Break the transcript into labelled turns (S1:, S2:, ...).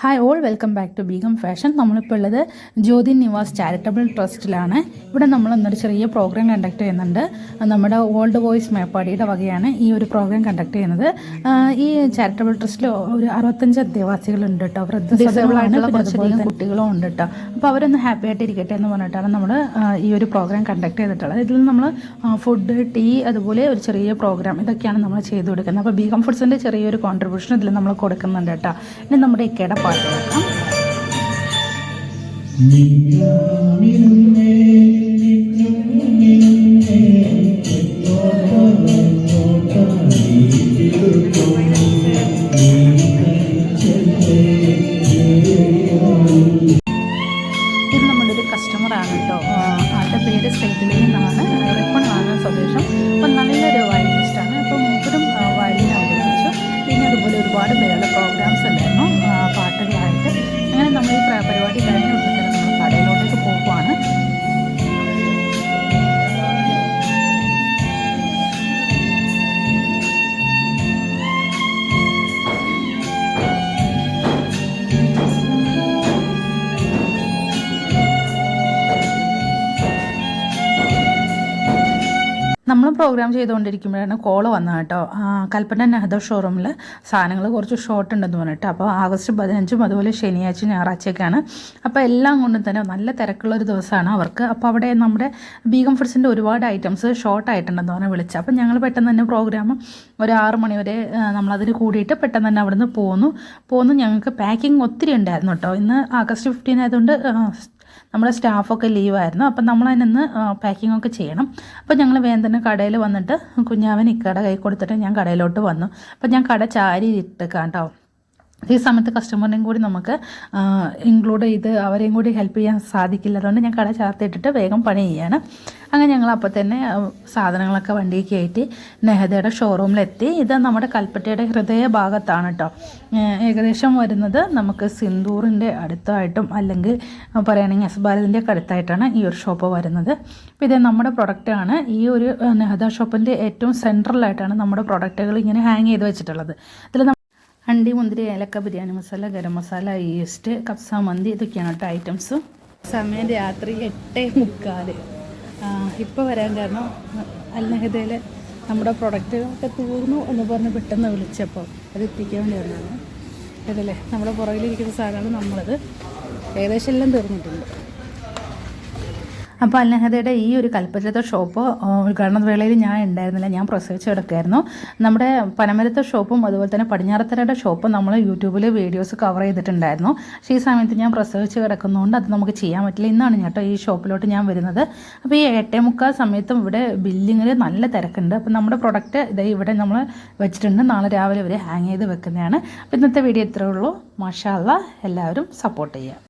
S1: Hi all welcome back to Begum fashion നമ്മളിപ്പോൾ ഉള്ളത് ജ്യോതി Niwas charitable ട്രസ്റ്റിലാണ് ഇവിടെ നമ്മൾ ഇന്നൊരു ചെറിയ പ്രോഗ്രാം കണ്ടക്ട് ചെയ്യുന്നുണ്ട്. നമ്മുടെ ഓൾഡ് വോയിസ് മേപ്പാടിയുടെ വകയാണ് ഈ ഒരു പ്രോഗ്രാം കണ്ടക്ട് ചെയ്യുന്നത്. ഈ ചാരിറ്റബിൾ ട്രസ്റ്റിൽ ഒരു അറുപത്തഞ്ച് അധ്യവാസികളുണ്ട് കേട്ടോ. വൃദ്ധസദനമായിട്ടുള്ള കുറച്ചധികം കുട്ടികളും ഉണ്ട് കേട്ടോ. അപ്പോൾ അവരൊന്ന് ഹാപ്പി ആയിട്ട് ഇരിക്കട്ടെ എന്ന് പറഞ്ഞിട്ടാണ് നമ്മൾ ഈ ഒരു പ്രോഗ്രാം കണ്ടക്ട് ചെയ്തിട്ടുള്ളത്. ഇതിൽ നമ്മൾ ഫുഡ് ടീ അതുപോലെ ഒരു ചെറിയ പ്രോഗ്രാം ഇതൊക്കെയാണ് നമ്മൾ ചെയ്തു കൊടുക്കുന്നത്. അപ്പോൾ ബീഗം ഫുഡ്സിന്റെ ചെറിയൊരു കോൺട്രിബ്യൂഷൻ ഇതിൽ നമ്മൾ കൊടുക്കുന്നുണ്ട് കേട്ടോ. ഇനി നമ്മുടെ ഇക്കയുടെ പാട്ട് കേൾക്കാം ഇത് നമ്മുടെ ഒരു കസ്റ്റമറാണ് കേട്ടോ. ആളുടെ പേര് സൈദിലി എന്നാണ്. പരിപാടി കഴിഞ്ഞ പ്രോഗ്രാം ചെയ്തുകൊണ്ടിരിക്കുമ്പോഴാണ് കോൾ വന്നത് കേട്ടോ. കൽപ്പന നെഹദ ഷോറൂമിൽ സാധനങ്ങൾ കുറച്ച് ഷോർട്ട് ഉണ്ടെന്ന് പറഞ്ഞിട്ട്. അപ്പോൾ ആഗസ്റ്റ് പതിനഞ്ചും അതുപോലെ ശനിയാഴ്ച ഞായറാഴ്ചയൊക്കെയാണ്. അപ്പോൾ എല്ലാം കൊണ്ടും തന്നെ നല്ല തിരക്കുള്ള ഒരു ദിവസമാണ് അവർക്ക്. അപ്പോൾ അവിടെ നമ്മുടെ ബീഗം ഫുഡ്സിന്റെ ഒരുപാട് ഐറ്റംസ് ഷോർട്ട് ആയിട്ടുണ്ടെന്ന് പറഞ്ഞാൽ വിളിച്ചു. അപ്പോൾ ഞങ്ങൾ പെട്ടെന്ന് തന്നെ പ്രോഗ്രാം ഒരു ആറ് മണി വരെ നമ്മളതിന് കൂടിയിട്ട് പെട്ടെന്ന് തന്നെ അവിടുന്ന് പോന്നു. പോന്നു ഞങ്ങൾക്ക് പാക്കിംഗ് ഒത്തിരി ഉണ്ടായിരുന്നു കേട്ടോ. ഇന്ന് ആഗസ്റ്റ് ഫിഫ്റ്റീൻ ആയതുകൊണ്ട് നമ്മുടെ സ്റ്റാഫൊക്കെ ലീവായിരുന്നു. അപ്പം നമ്മൾ അതിനൊന്ന് പാക്കിംഗ് ഒക്കെ ചെയ്യണം. അപ്പോൾ ഞങ്ങൾ വേഗം തന്നെ കടയിൽ വന്നിട്ട് കുഞ്ഞാവൻ ഇക്കട കൈ കൊടുത്തിട്ട് ഞാൻ കടയിലോട്ട് വന്നു. അപ്പം ഞാൻ കട ചാരി ഇട്ടേക്കാം കേട്ടോ ഈ സമയത്ത് കസ്റ്റമറിനെയും കൂടി നമുക്ക് ഇൻക്ലൂഡ് ചെയ്ത് അവരെയും കൂടി ഹെൽപ്പ് ചെയ്യാൻ സാധിക്കില്ല. അതുകൊണ്ട് ഞാൻ കട ചേർത്തിട്ടിട്ട് വേഗം പണി ചെയ്യാണ്. അങ്ങനെ ഞങ്ങൾ അപ്പോൾ തന്നെ സാധനങ്ങളൊക്കെ വണ്ടിയിൽ കയറ്റി നെഹദയുടെ ഷോറൂമിലെത്തി ഇത് നമ്മുടെ കൽപ്പറ്റയുടെ ഹൃദയ ഭാഗത്താണ് കേട്ടോ ഏകദേശം വരുന്നത് നമുക്ക് സിന്ദൂറിന്റെ അടുത്തായിട്ടും അല്ലെങ്കിൽ പറയുകയാണെങ്കിൽ എസ്ബാലിന്റെ ഒക്കെ അടുത്തായിട്ടാണ് ഈ ഒരു ഷോപ്പ് വരുന്നത്. അപ്പോൾ ഇത് നമ്മുടെ പ്രൊഡക്റ്റാണ് ഈ ഒരു നെഹദ ഷോപ്പിന്റെ ഏറ്റവും സെൻട്രലായിട്ടാണ് നമ്മുടെ പ്രൊഡക്റ്റുകൾ ഇങ്ങനെ ഹാങ് ചെയ്ത് വെച്ചിട്ടുള്ളത്. ഇതിൽ അണ്ടി മുന്തിരി ഏലക്ക ബിരിയാണി മസാല ഗരം മസാല ഈസ്റ്റ് കപ്സ മന്തി ഇതൊക്കെയാണ് കേട്ടോ ഐറ്റംസ് സമയം രാത്രി എട്ട് മുക്കാൽ ഇപ്പോൾ വരാൻ കാരണം അൽനഹദയിൽ നമ്മുടെ പ്രൊഡക്റ്റുകളൊക്കെ തീർന്നു എന്ന് പറഞ്ഞ് പെട്ടെന്ന് വിളിച്ചപ്പോൾ അത് എത്തിക്കാൻ വേണ്ടി വന്നതാണ്. ഇതല്ലേ നമ്മുടെ പുറകിലിരിക്കുന്ന സാധനമാണ് നമ്മളത്. ഏകദേശം എല്ലാം തീർന്നിട്ടുണ്ട്. അപ്പോൾ അൽനഹദയുടെ ഈ ഒരു കൽപ്പറ്റത്തെ ഷോപ്പ് ഉദ്ഘാടന വേളയിൽ ഞാൻ ഉണ്ടായിരുന്നില്ല. ഞാൻ പ്രസവിച്ച് കിടക്കായിരുന്നു നമ്മുടെ പനമരത്തെ ഷോപ്പും അതുപോലെ തന്നെ പടിഞ്ഞാറത്തരയുടെ ഷോപ്പും നമ്മൾ യൂട്യൂബിൽ വീഡിയോസ് കവർ ചെയ്തിട്ടുണ്ടായിരുന്നു. പക്ഷേ ഈ സമയത്ത് ഞാൻ പ്രസവിച്ച് കിടക്കുന്നതുകൊണ്ട് അത് നമുക്ക് ചെയ്യാൻ പറ്റില്ല. ഇന്നാണ് കേട്ടോ ഈ ഷോപ്പിലോട്ട് ഞാൻ വരുന്നത്. അപ്പോൾ ഈ എട്ടേ മുക്കാൽ സമയത്തും ഇവിടെ ബില്ലിങ്ങിൽ നല്ല തിരക്കുണ്ട്. അപ്പോൾ നമ്മുടെ പ്രൊഡക്റ്റ് ഇതേ ഇവിടെ നമ്മൾ വെച്ചിട്ടുണ്ട്. നാളെ രാവിലെ വരെ ഹാങ് ചെയ്ത് വെക്കുന്നതാണ്. അപ്പോൾ ഇന്നത്തെ വീഡിയോ ഇത്രയേ ഉള്ളൂ. എല്ലാവരും സപ്പോർട്ട് ചെയ്യുക.